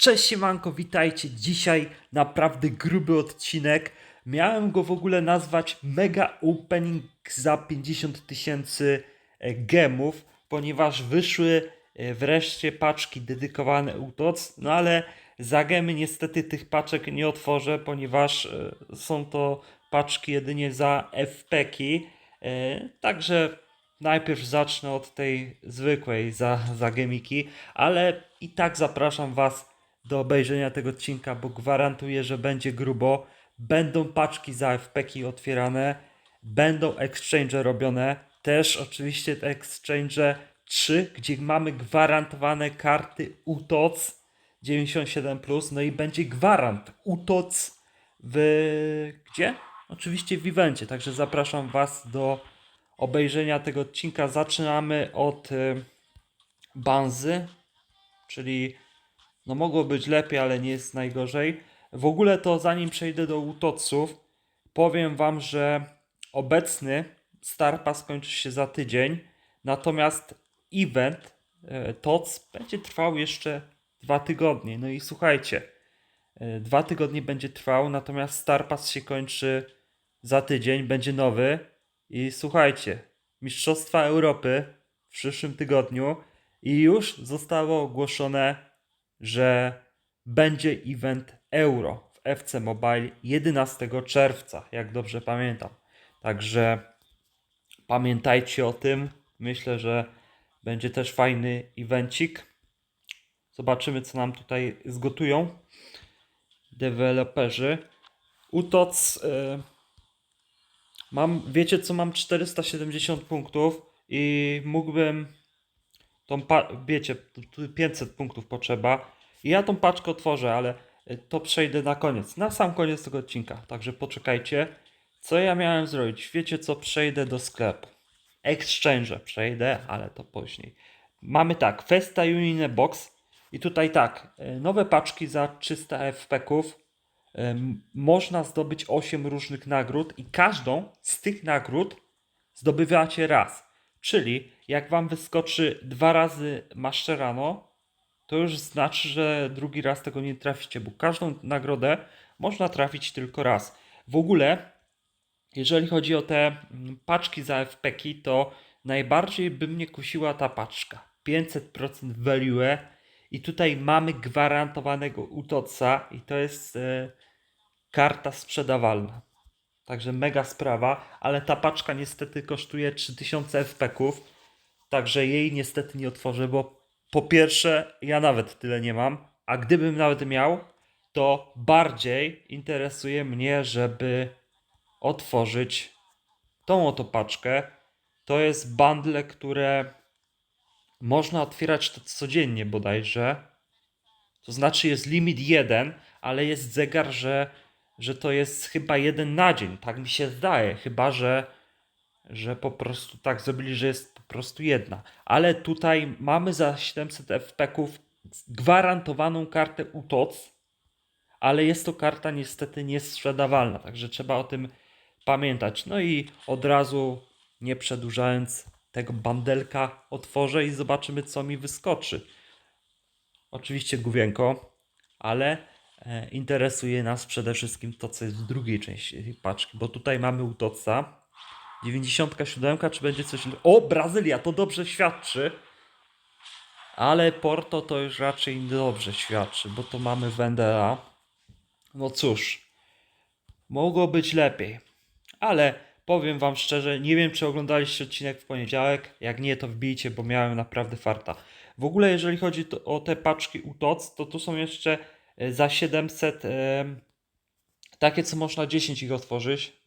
Cześć siemanko, witajcie. Dzisiaj naprawdę gruby odcinek. Miałem go w ogóle nazwać Mega Opening za 50 tysięcy e, gemów, ponieważ wyszły e, wreszcie paczki dedykowane UTOC, no ale za gemy niestety tych paczek nie otworzę, ponieważ e, są to paczki jedynie za FPki. Także najpierw zacznę od tej zwykłej za, za gemiki, ale i tak zapraszam Was do obejrzenia tego odcinka, bo gwarantuję, że będzie grubo. Będą paczki za FPki otwierane, będą exchange robione, też oczywiście te exchange 3, gdzie mamy gwarantowane karty UTOC 97+, no i będzie gwarant UTOC w... gdzie? Oczywiście w evencie, także zapraszam Was do obejrzenia tego odcinka. Zaczynamy od y, Banzy, czyli no mogło być lepiej, ale nie jest najgorzej. W ogóle to zanim przejdę do Utoców, powiem Wam, że obecny Star Pass kończy się za tydzień, natomiast event e, TOC będzie trwał jeszcze dwa tygodnie. No i słuchajcie, e, dwa tygodnie będzie trwał, natomiast Star Pass się kończy za tydzień, będzie nowy i słuchajcie, Mistrzostwa Europy w przyszłym tygodniu i już zostało ogłoszone że będzie event Euro w FC Mobile 11 czerwca, jak dobrze pamiętam. Także pamiętajcie o tym. Myślę, że będzie też fajny evencik. Zobaczymy, co nam tutaj zgotują deweloperzy. Utoc. y, mam, wiecie co, mam 470 punktów i mógłbym tą wiecie, tu- tu 500 punktów potrzeba. I ja tą paczkę otworzę, ale y, to przejdę na koniec, na sam koniec tego odcinka. Także poczekajcie. Co ja miałem zrobić? Wiecie co? Przejdę do sklepu. Exchange przejdę, ale to później. Mamy tak, Festa Unine Box i tutaj tak, y, nowe paczki za 300 FP-ków. Ym, Można zdobyć 8 różnych nagród i każdą z tych nagród zdobywacie raz. Czyli jak wam wyskoczy dwa razy Mascherano, to już znaczy, że drugi raz tego nie traficie, bo każdą nagrodę można trafić tylko raz. W ogóle, jeżeli chodzi o te mm, paczki za FPki, to najbardziej by mnie kusiła ta paczka. 500% value i tutaj mamy gwarantowanego utoca i to jest e, karta sprzedawalna. Także mega sprawa, ale ta paczka niestety kosztuje 3000 FP-ków, także jej niestety nie otworzę, bo po pierwsze ja nawet tyle nie mam, a gdybym nawet miał, to bardziej interesuje mnie, żeby otworzyć tą oto paczkę. To jest bundle, które można otwierać to codziennie bodajże. To znaczy jest limit 1, ale jest zegar, że, że to jest chyba jeden na dzień. Tak mi się zdaje. Chyba, że, że po prostu tak zrobili, że jest po prostu jedna. Ale tutaj mamy za 700 FP-ków gwarantowaną kartę UTOC, ale jest to karta niestety niesprzedawalna, także trzeba o tym pamiętać. No i od razu, nie przedłużając tego bandelka, otworzę i zobaczymy, co mi wyskoczy. Oczywiście główienko, ale e, interesuje nas przede wszystkim to, co jest w drugiej części paczki, bo tutaj mamy Utoca. 97, czy będzie coś? O, Brazylia, to dobrze świadczy. Ale Porto to już raczej dobrze świadczy, bo to mamy Wendela. No cóż, mogło być lepiej. Ale powiem wam szczerze, nie wiem czy oglądaliście odcinek w poniedziałek. Jak nie, to wbijcie, bo miałem naprawdę farta. W ogóle jeżeli chodzi o te paczki UTOC, to tu są jeszcze e, za 700 em, takie, co można 10 ich otworzyć.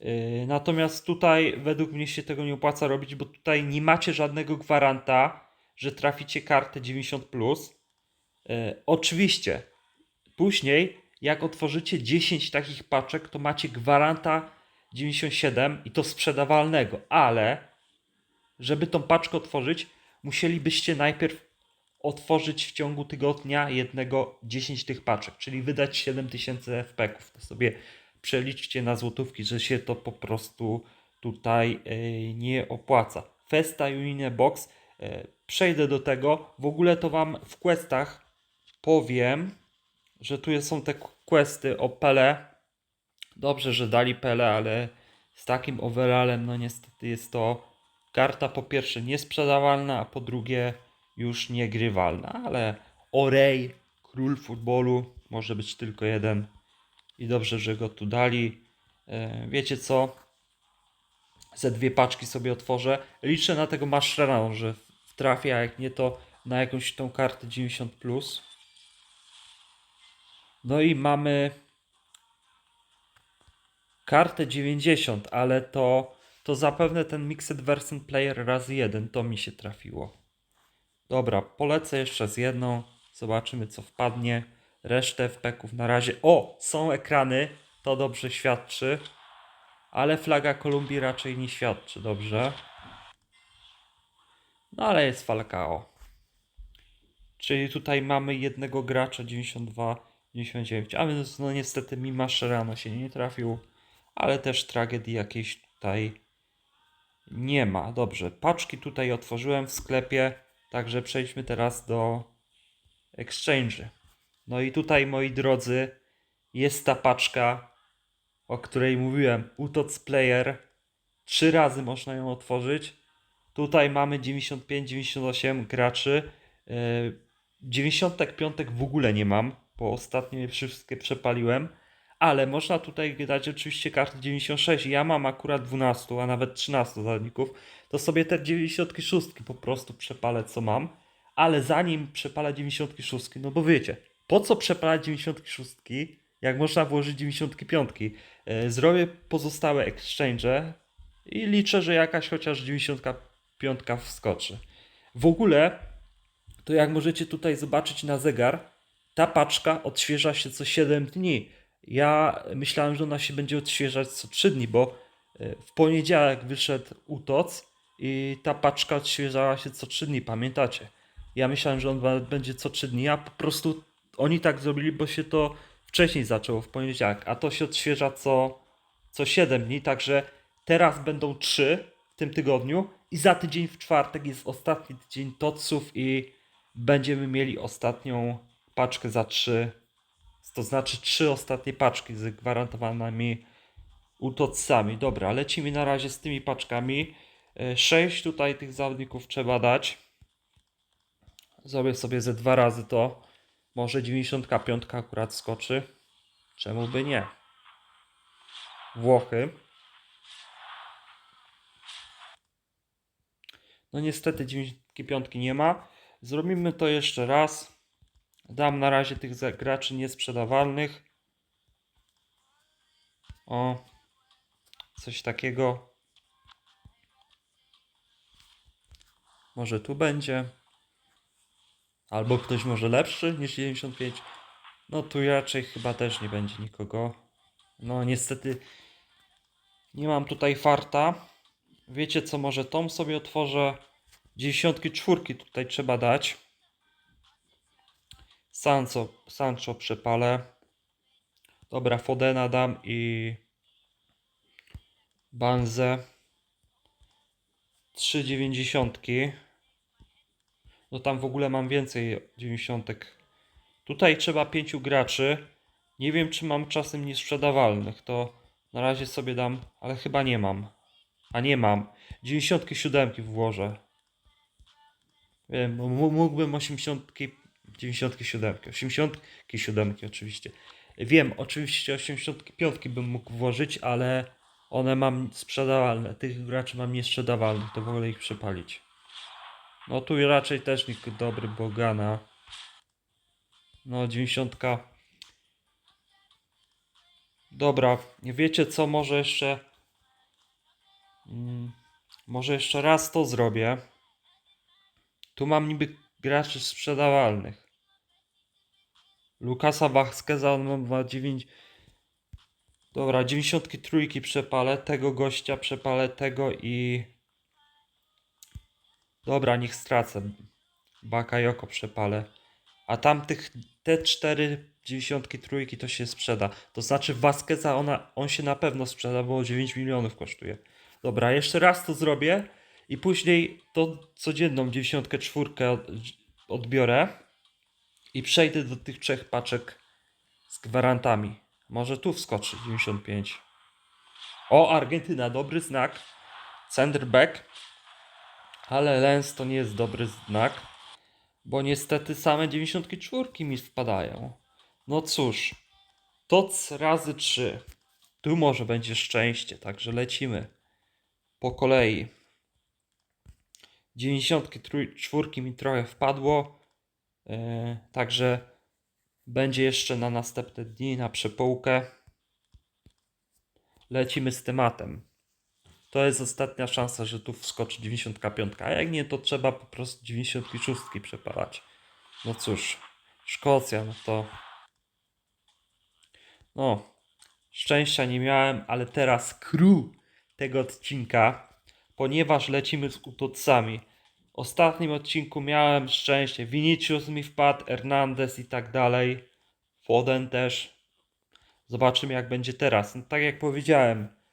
Yy, Natomiast tutaj według mnie się tego nie opłaca robić, bo tutaj nie macie żadnego gwaranta, że traficie kartę 90. Yy, Oczywiście, później jak otworzycie 10 takich paczek, to macie gwaranta 97 i to sprzedawalnego, ale żeby tą paczkę otworzyć, musielibyście najpierw otworzyć w ciągu tygodnia jednego 10 tych paczek, czyli wydać 7000 FP-ków. To sobie przeliczcie na złotówki, że się to po prostu tutaj e, nie opłaca. Festa Unine Box, e, przejdę do tego. W ogóle to wam w questach powiem, że tu są te questy o Pele. Dobrze, że dali Pele, ale z takim overallem, no niestety jest to karta po pierwsze niesprzedawalna, a po drugie już niegrywalna. Ale Orej, król futbolu, może być tylko jeden. I dobrze, że go tu dali. E, Wiecie co? Ze dwie paczki sobie otworzę. Liczę na tego Mascherana, że trafię, a jak nie to na jakąś tą kartę 90+. Plus. No i mamy kartę 90, ale to, to zapewne ten Mixed Version Player razy jeden, to mi się trafiło. Dobra, polecę jeszcze z jedną, zobaczymy co wpadnie. Resztę wpeków na razie. O, są ekrany, to dobrze świadczy, ale flaga Kolumbii raczej nie świadczy dobrze. No ale jest Falcao. Czyli tutaj mamy jednego gracza 92, 99. A więc no niestety mi Mascherano się nie trafił, ale też tragedii jakiejś tutaj nie ma. Dobrze, paczki tutaj otworzyłem w sklepie, także przejdźmy teraz do exchange. No i tutaj moi drodzy jest ta paczka, o której mówiłem, Utoc Player. Trzy razy można ją otworzyć. Tutaj mamy 95-98 graczy. Yy, 95 w ogóle nie mam, bo ostatnio je wszystkie przepaliłem. Ale można tutaj dać oczywiście karty 96. Ja mam akurat 12, a nawet 13 zawodników. To sobie te 96 po prostu przepalę co mam. Ale zanim przepalę 96, no bo wiecie, po co przepalać 96, jak można włożyć 95? Yy, Zrobię pozostałe exchange i liczę, że jakaś chociaż 95 wskoczy. W ogóle, to jak możecie tutaj zobaczyć na zegar, ta paczka odświeża się co 7 dni. Ja myślałem, że ona się będzie odświeżać co 3 dni, bo e, w poniedziałek wyszedł UTOC i ta paczka odświeżała się co 3 dni, pamiętacie? Ja myślałem, że on będzie co 3 dni, a po prostu oni tak zrobili, bo się to wcześniej zaczęło w poniedziałek, a to się odświeża co, co 7 dni, także teraz będą 3 w tym tygodniu i za tydzień w czwartek jest ostatni tydzień TOCów i będziemy mieli ostatnią paczkę za 3, to znaczy 3 ostatnie paczki z gwarantowanymi utocami. Dobra, lecimy na razie z tymi paczkami. 6 tutaj tych zawodników trzeba dać. Zrobię sobie ze dwa razy to. Może 95 akurat skoczy. Czemu by nie? Włochy. No niestety 95 nie ma. Zrobimy to jeszcze raz. Dam na razie tych graczy niesprzedawalnych. O, coś takiego. Może tu będzie. Albo ktoś może lepszy niż 95. No tu raczej chyba też nie będzie nikogo. No niestety nie mam tutaj farta. Wiecie co, może tą sobie otworzę. 94 tutaj trzeba dać. Sancho, Sancho przepalę. Dobra, Fodena dam i Banzę. 3 dziewięćdziesiątki. No tam w ogóle mam więcej dziewięćdziesiątek. Tutaj trzeba pięciu graczy. Nie wiem, czy mam czasem niesprzedawalnych. To na razie sobie dam, ale chyba nie mam. A nie mam. 97 włożę. Wiem, mógłbym 80, 97, 87 oczywiście. Wiem, oczywiście 85 bym mógł włożyć, ale one mam sprzedawalne. Tych graczy mam niesprzedawalnych, to wolę ich przepalić. No tu raczej też nikt dobry Bogana. No 90. Dobra, wiecie co, może jeszcze... Mm, może jeszcze raz to zrobię. Tu mam niby graczy sprzedawalnych. Lukasa Vasqueza, on ma 9... Dobra, 93 przepalę, tego gościa przepalę, tego i... Dobra, niech stracę. Bakayoko przepalę. A tamtych, te cztery 93 to się sprzeda. To znaczy Vasqueza, ona, on się na pewno sprzeda, bo 9 milionów kosztuje. Dobra, jeszcze raz to zrobię i później to codzienną 94 od, odbiorę I przejdę do tych trzech paczek z gwarantami. Może tu wskoczy 95. O, Argentyna, dobry znak. Center back. Ale Lens to nie jest dobry znak. Bo niestety same 94 mi wpadają. No cóż. Toc razy 3. Tu może będzie szczęście, także lecimy. Po kolei. 94 mi trochę wpadło. Yy, także będzie jeszcze na następne dni, na przepołkę. Lecimy z tematem. To jest ostatnia szansa, że tu wskoczy 95. A jak nie, to trzeba po prostu 96 przepalać. No cóż, Szkocja, no to. No, szczęścia nie miałem, ale teraz crew tego odcinka, ponieważ lecimy z utocami. W ostatnim odcinku miałem szczęście. Vinicius mi wpadł, Hernandez i tak dalej. Foden też. Zobaczymy jak będzie teraz. No, tak jak powiedziałem,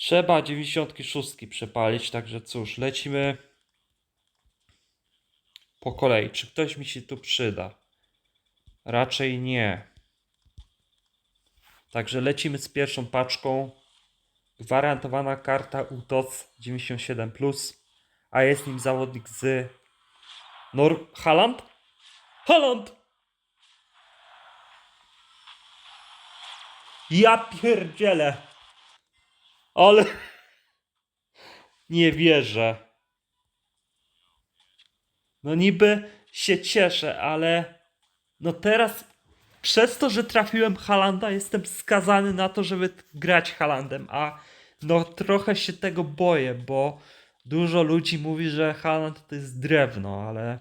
trzeba 96 przepalić, także cóż, lecimy po kolei. Czy ktoś mi się tu przyda? Raczej nie. Także lecimy z pierwszą paczką. Gwarantowana karta UTOC 97, a jest nim zawodnik z Nor Haland? Haland! Ja pierdzielę! Ale nie wierzę. No niby się cieszę, ale no teraz przez to, że trafiłem Halanda, jestem skazany na to, żeby grać Halandem, a no trochę się tego boję, bo dużo ludzi mówi, że Haland to jest drewno, ale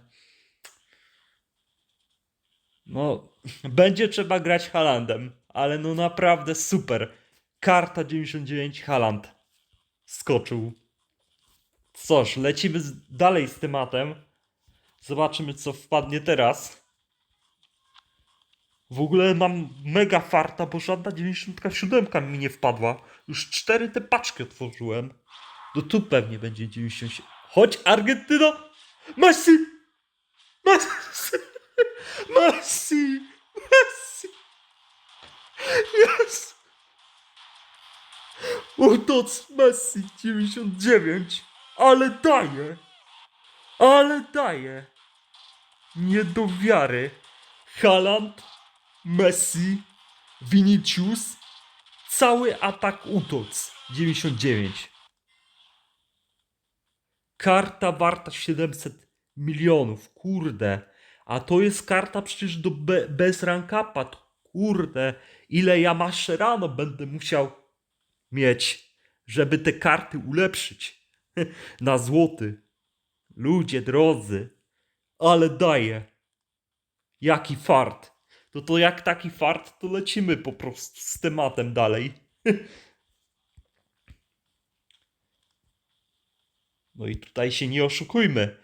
no będzie trzeba grać Halandem, ale no naprawdę super. Karta 99 Haland skoczył. Cóż, lecimy dalej z tematem. Zobaczymy, co wpadnie teraz. W ogóle mam mega farta, bo żadna 97 mi nie wpadła. Już cztery te paczki otworzyłem. No tu pewnie będzie 97. Chodź, Argentyno! Messi! Messi! Messi! Messi! Yes! Utoc Messi 99. Ale daje! Ale daje! Nie do wiary. Haaland, Messi, Vinicius, cały atak Utoc 99. Karta warta 700 milionów, kurde. A to jest karta przecież do be, bez rankapa, kurde. Ile ja maszerano będę musiał mieć, żeby te karty ulepszyć na złoty. Ludzie drodzy, ale daje. Jaki fart. To to jak taki fart, to lecimy po prostu z tematem dalej. No i tutaj się nie oszukujmy.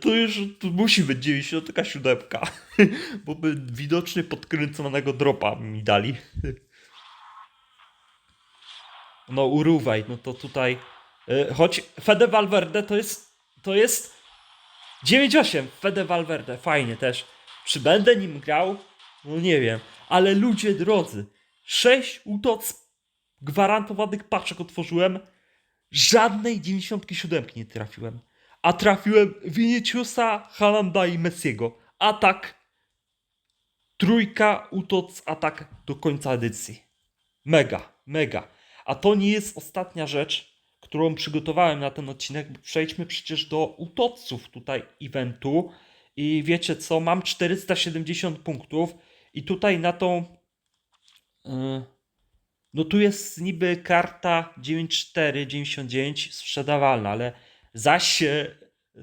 To już to musi być 97, bo by widocznie podkręconego dropa mi dali. No uruwaj, no to tutaj y, choć Fede Valverde to jest to jest 9-8 Fede Valverde, fajnie też. Czy będę nim grał? No nie wiem, ale ludzie drodzy, 6 utoc gwarantowanych paczek otworzyłem, żadnej 97 nie trafiłem. A trafiłem Viniciusa, Halanda i Messiego. Atak, trójka utoc, atak do końca edycji. Mega, mega. A to nie jest ostatnia rzecz, którą przygotowałem na ten odcinek. Przejdźmy przecież do utoców tutaj eventu. I wiecie co, mam 470 punktów i tutaj na tą yy, no tu jest niby karta 9499 sprzedawalna, ale zaś e,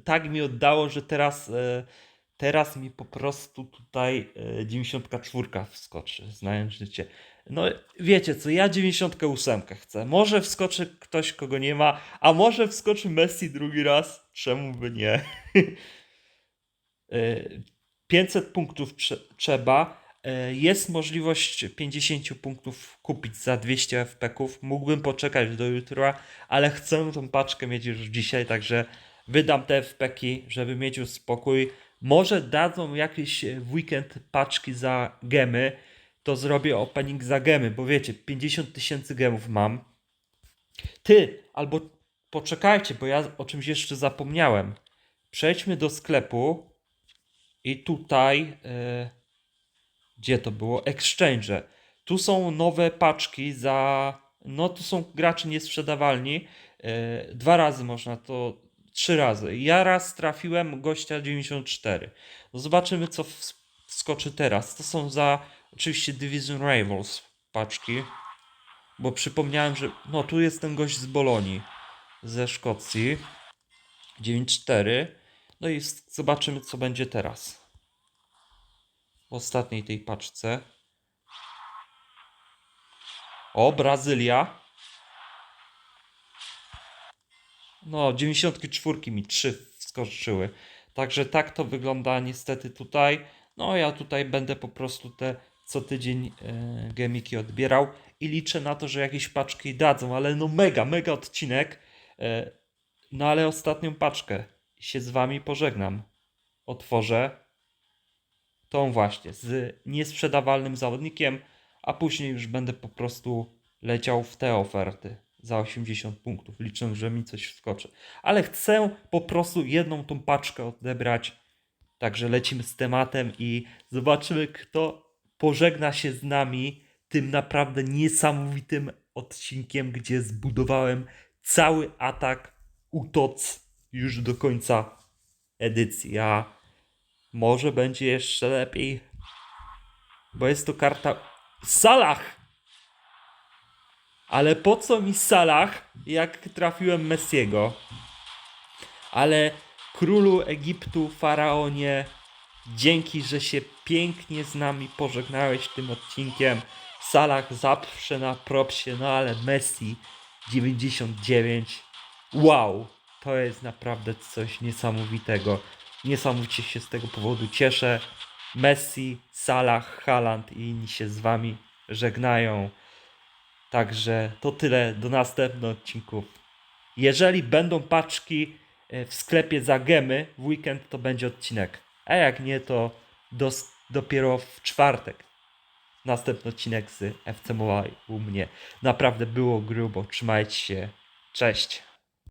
tak mi oddało, że teraz e, teraz mi po prostu tutaj e, 94 wskoczy, znając życie. No wiecie co, ja 98 chcę. Może wskoczy ktoś, kogo nie ma, a może wskoczy Messi drugi raz. Czemu by nie? Y, 500 punktów trze- trzeba. Y, Jest możliwość 50 punktów kupić za 200 FP-ków. Mógłbym poczekać do jutra, ale chcę tą paczkę mieć już dzisiaj, także wydam te FP-ki, żeby mieć już spokój. Może dadzą jakieś e, w weekend paczki za gemy, to zrobię opening za gemy, bo wiecie, 50 tysięcy gemów mam. Ty, albo poczekajcie, bo ja o czymś jeszcze zapomniałem. Przejdźmy do sklepu i tutaj, e, gdzie to było? Exchange. Tu są nowe paczki za, no tu są gracze niesprzedawalni. E, dwa razy można to, trzy razy. Ja raz trafiłem gościa 94. No zobaczymy co wskoczy teraz. To są za oczywiście Division Rivals paczki. Bo przypomniałem, że no tu jest ten gość z Bolonii, ze Szkocji. 9-4. No i zobaczymy, co będzie teraz. W ostatniej tej paczce. O, Brazylia. No, 94 mi 3 wskoczyły. Także tak to wygląda niestety tutaj. No, ja tutaj będę po prostu te co tydzień e, gemiki odbierał i liczę na to, że jakieś paczki dadzą, ale no mega, mega odcinek. E, no ale ostatnią paczkę się z wami pożegnam. Otworzę tą właśnie z niesprzedawalnym zawodnikiem, a później już będę po prostu leciał w te oferty za 80 punktów. Liczę, że mi coś wskoczy. Ale chcę po prostu jedną tą paczkę odebrać. Także lecimy z tematem i zobaczymy, kto pożegna się z nami tym naprawdę niesamowitym odcinkiem, gdzie zbudowałem cały atak UTOC już do końca edycji. A może będzie jeszcze lepiej, bo jest to karta Salah. Ale po co mi Salah, jak trafiłem Messiego? Ale królu Egiptu, faraonie, dzięki, że się pięknie z nami pożegnałeś tym odcinkiem. Salah zawsze na propsie, no ale Messi 99. Wow, to jest naprawdę coś niesamowitego. Niesamowicie się z tego powodu cieszę. Messi, Salah, Haaland i inni się z wami żegnają. Także to tyle do następnych odcinków. Jeżeli będą paczki e, w sklepie za gemy w weekend, to będzie odcinek. A jak nie, to dos- dopiero w czwartek. Następny odcinek z FC Mobile u mnie. Naprawdę było grubo. Trzymajcie się. Cześć.